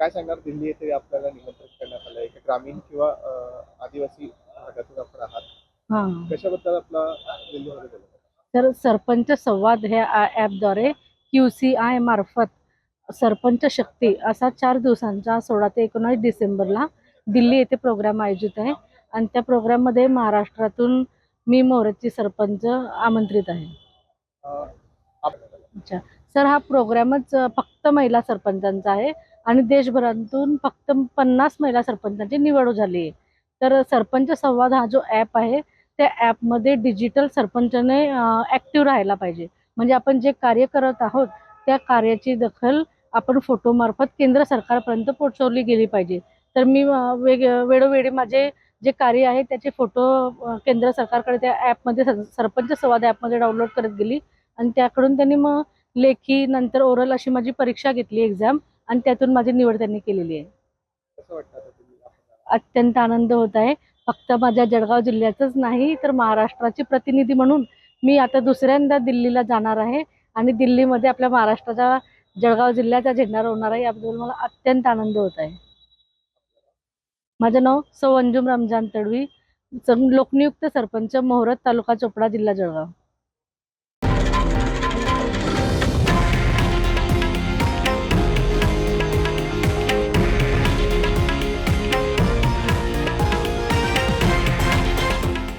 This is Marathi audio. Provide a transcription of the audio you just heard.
काय सांगणार दिल्ली येथे आपल्याला निमंत्रित करण्यात आलं एका ग्रामीण किंवा आदिवासी भागातून आपण आहात. हा. कशाबद्दल आपला दिल्लीमध्ये तर सरपंच संवाद ह्या ॲपद्वारे क्यू सी आय मार्फत सरपंच शक्ती असा चार दिवसांचा सोळा ते एकोणावीस डिसेंबरला दिल्ली येथे प्रोग्राम आयोजित आहे. आणि त्या प्रोग्राममध्ये महाराष्ट्रातून मी मोरची सरपंच आमंत्रित आहे. अच्छा. सर हा प्रोग्रामच फक्त महिला सरपंचांचा आहे आणि देशभरातून फक्त पन्नास महिला सरपंचांची निवड झाली आहे. तर सरपंच संवाद हा जो ॲप आहे त्या ॲपमध्ये डिजिटल सरपंचाने ॲक्टिव्ह राहायला पाहिजे. म्हणजे आपण जे कार्य करत आहोत त्या कार्याची दखल आपण फोटोमार्फत केंद्र सरकारपर्यंत पोहोचवली गेली पाहिजे. तर मी वेग वेळोवेळी माझे जे कार्य आहे त्याचे फोटो केंद्र सरकारकडे त्या ॲपमध्ये सरपंच संवाद ॲपमध्ये डाउनलोड करत गेली आणि त्याकडून त्यांनी मग लेखी नंतर ओरल अशी माझी परीक्षा घेतली एक्झाम आणि त्यातून माझी निवड त्यांनी केलेली आहे. अत्यंत आनंद होत आहे. फक्त माझ्या जळगाव जिल्ह्यातच नाही तर महाराष्ट्राची प्रतिनिधी म्हणून मी आता दुसऱ्यांदा दिल्लीला जाणार आहे. आणि दिल्लीमध्ये आपल्या महाराष्ट्राच्या जळगाव जिल्ह्याचा झेंडा रोवणार आहे याबद्दल मला अत्यंत आनंद होत आहे. माझं नाव सौ अंजुम रमजान तडवी लोकनियुक्त सरपंच मोहरत तालुका चोपडा जिल्हा जळगाव.